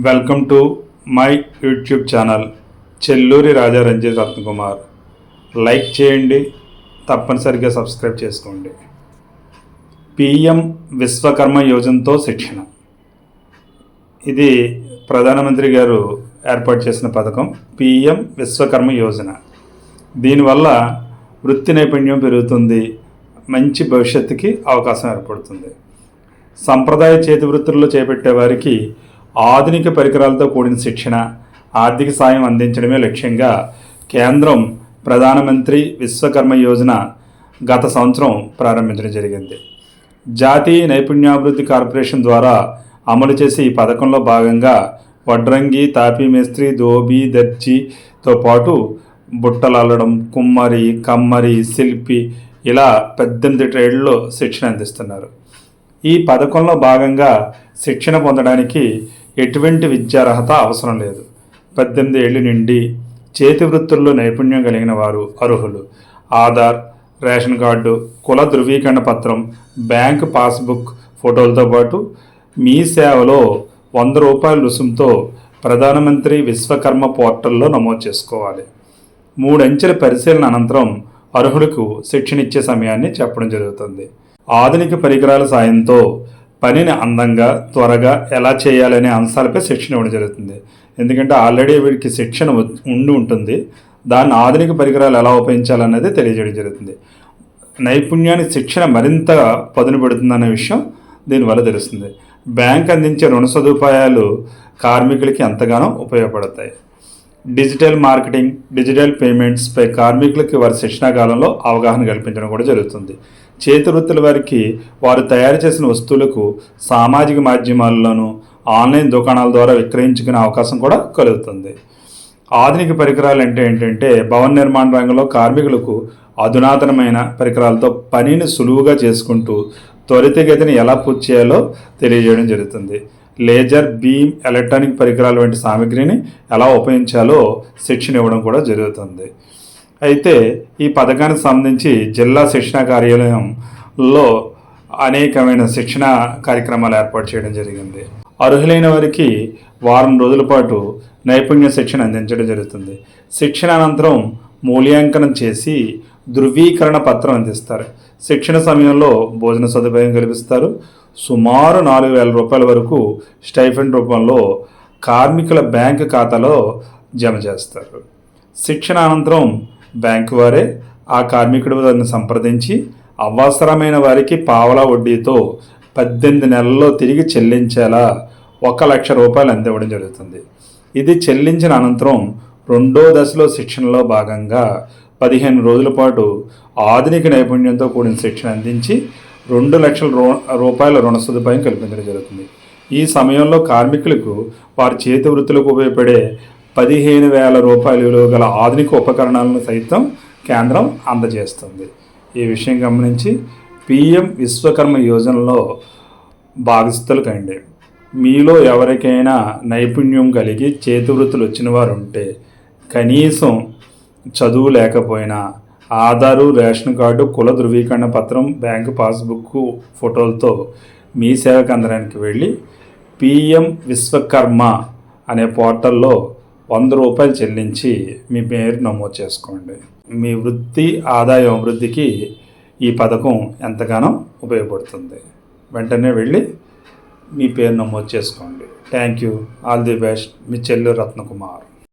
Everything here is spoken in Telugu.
Welcome to my YouTube channel Chelluri Raja Ranjith Ratnakumar like చేయండి తప్పనిసరిగా సబ్స్క్రైబ్ చేసుకోండి. పిఎం విశ్వకర్మ యోజనతో శిక్షణ. ఇది ప్రధానమంత్రి గారు ఏర్పాటు చేసిన పథకం పిఎం విశ్వకర్మ యోజన. దీనివల్ల వృత్తి నైపుణ్యం పెరుగుతుంది మంచి భవిష్యత్తుకి అవకాశం ఏర్పడుతుంది. సంప్రదాయ చేతి వృత్తుల్లో చేపట్టే వారికి ఆధునిక పరికరాలతో కూడిన శిక్షణ ఆర్థిక సాయం అందించడమే లక్ష్యంగా కేంద్రం ప్రధానమంత్రి విశ్వకర్మ యోజన గత సంవత్సరం ప్రారంభించడం జరిగింది. జాతీయ నైపుణ్యాభివృద్ధి కార్పొరేషన్ ద్వారా అమలు చేసే ఈ పథకంలో భాగంగా వడ్రంగి తాపీ మేస్త్రి దోబి దర్జీతో పాటు బుట్టలు అల్లడం కుమ్మరి కమ్మరి శిల్పి ఇలా పద్దెనిమిది ట్రేడ్లో శిక్షణ అందిస్తున్నారు. ఈ పథకంలో భాగంగా శిక్షణ పొందడానికి ఎటువంటి విద్యార్హత అవసరం లేదు. పద్దెనిమిది ఏళ్ళ నుండి చేతి వృత్తుల్లో నైపుణ్యం కలిగిన వారు అర్హులు. ఆధార్ రేషన్ కార్డు కుల ధృవీకరణ పత్రం బ్యాంక్ పాస్బుక్ ఫోటోలతో పాటు మీ సేవలో వంద రూపాయల రుసుముతో ప్రధానమంత్రి విశ్వకర్మ పోర్టల్లో నమోదు చేసుకోవాలి. మూడంచెల పరిశీలన అనంతరం అర్హులకు శిక్షణ ఇచ్చే సమయాన్ని చెప్పడం జరుగుతుంది. ఆధునిక పరికరాల సాయంతో పనిని అందంగా త్వరగా ఎలా చేయాలనే అంశాలపై శిక్షణ ఇవ్వడం జరుగుతుంది. ఎందుకంటే ఆల్రెడీ వీడికి శిక్షణ ఉండి ఉంటుంది. దాన్ని ఆధునిక పరికరాలు ఎలా ఉపయోగించాలన్నది తెలియజేయడం జరుగుతుంది. నైపుణ్యానికి శిక్షణ మరింత పదును పెడుతుందన్న విషయం దీనివల్ల తెలుస్తుంది. బ్యాంక్ అందించే రుణ సదుపాయాలు కార్మికులకి ఎంతగానో ఉపయోగపడతాయి. డిజిటల్ మార్కెటింగ్ డిజిటల్ పేమెంట్స్పై కార్మికులకి వారి శిక్షణా కాలంలో అవగాహన కల్పించడం కూడా జరుగుతుంది. చేతి వృత్తుల వారికి వారు తయారు చేసిన వస్తువులకు సామాజిక మాధ్యమాల్లోనూ ఆన్లైన్ దుకాణాల ద్వారా విక్రయించుకునే అవకాశం కూడా కలుగుతుంది. ఆధునిక పరికరాలు అంటే ఏంటంటే భవన నిర్మాణ రంగంలో కార్మికులకు అధునాతనమైన పరికరాలతో పనిని సులువుగా చేసుకుంటూ త్వరితగతిని ఎలా పూర్తి చేయాలో తెలియజేయడం జరుగుతుంది. లేజర్ బీమ్ ఎలక్ట్రానిక్ పరికరాల వంటి సామగ్రిని ఎలా ఉపయోగించాలో శిక్షణ ఇవ్వడం కూడా జరుగుతుంది. అయితే ఈ పథకానికి సంబంధించి జిల్లా శిక్షణ కార్యాలయంలో అనేకమైన శిక్షణ కార్యక్రమాలు ఏర్పాటు చేయడం జరిగింది. అర్హులైన వారికి వారం రోజుల పాటు నైపుణ్య శిక్షణ అందించడం జరుగుతుంది. శిక్షణ అనంతరం మూల్యాంకనం చేసి ధృవీకరణ పత్రం అందిస్తారు. శిక్షణ సమయంలో భోజన సదుపాయం కల్పిస్తారు. సుమారు నాలుగు వేల రూపాయల వరకు స్టైఫండ్ రూపంలో కార్మికుల బ్యాంక్ ఖాతాలో జమ చేస్తారు. శిక్షణ అనంతరం బ్యాంకు వారే ఆ కార్మికుడు వారిని సంప్రదించి అవసరమైన వారికి పావలా వడ్డీతో పద్దెనిమిది నెలల్లో తిరిగి చెల్లించేలా ఒక లక్ష రూపాయలు అందివ్వడం జరుగుతుంది. ఇది చెల్లించిన అనంతరం రెండో దశలో శిక్షణలో భాగంగా పదిహేను రోజుల పాటు ఆధునిక నైపుణ్యంతో కూడిన శిక్షణ అందించి రెండు లక్షల రూ రూపాయల రుణ సదుపాయం కల్పించడం జరుగుతుంది. ఈ సమయంలో కార్మికులకు వారి చేతి వృత్తులకు ఉపయోగపడే పదిహేను వేల రూపాయల విలువ గల ఆధునిక ఉపకరణాలను సైతం కేంద్రం అందజేస్తుంది. ఈ విషయం గమనించి పిఎం విశ్వకర్మ యోజనలో భాగస్థులు కండి. మీలో ఎవరికైనా నైపుణ్యం కలిగి చేతి వృత్తులు వచ్చిన వారు ఉంటే కనీసం చదువు లేకపోయినా ఆధారు రేషన్ కార్డు కుల ధృవీకరణ పత్రం బ్యాంకు పాస్బుక్ ఫోటోలతో మీ సేవ కేంద్రానికి వెళ్ళి పిఎం విశ్వకర్మ అనే పోర్టల్లో వంద రూపాయలు చెల్లించి మీ పేరు నమోదు చేసుకోండి. మీ వృత్తి ఆదాయం అభివృద్ధికి ఈ పథకం ఎంతగానో ఉపయోగపడుతుంది. వెంటనే వెళ్ళి మీ పేరు నమోదు చేసుకోండి. Thank you. All the best. Me Chellu Ratnakumar.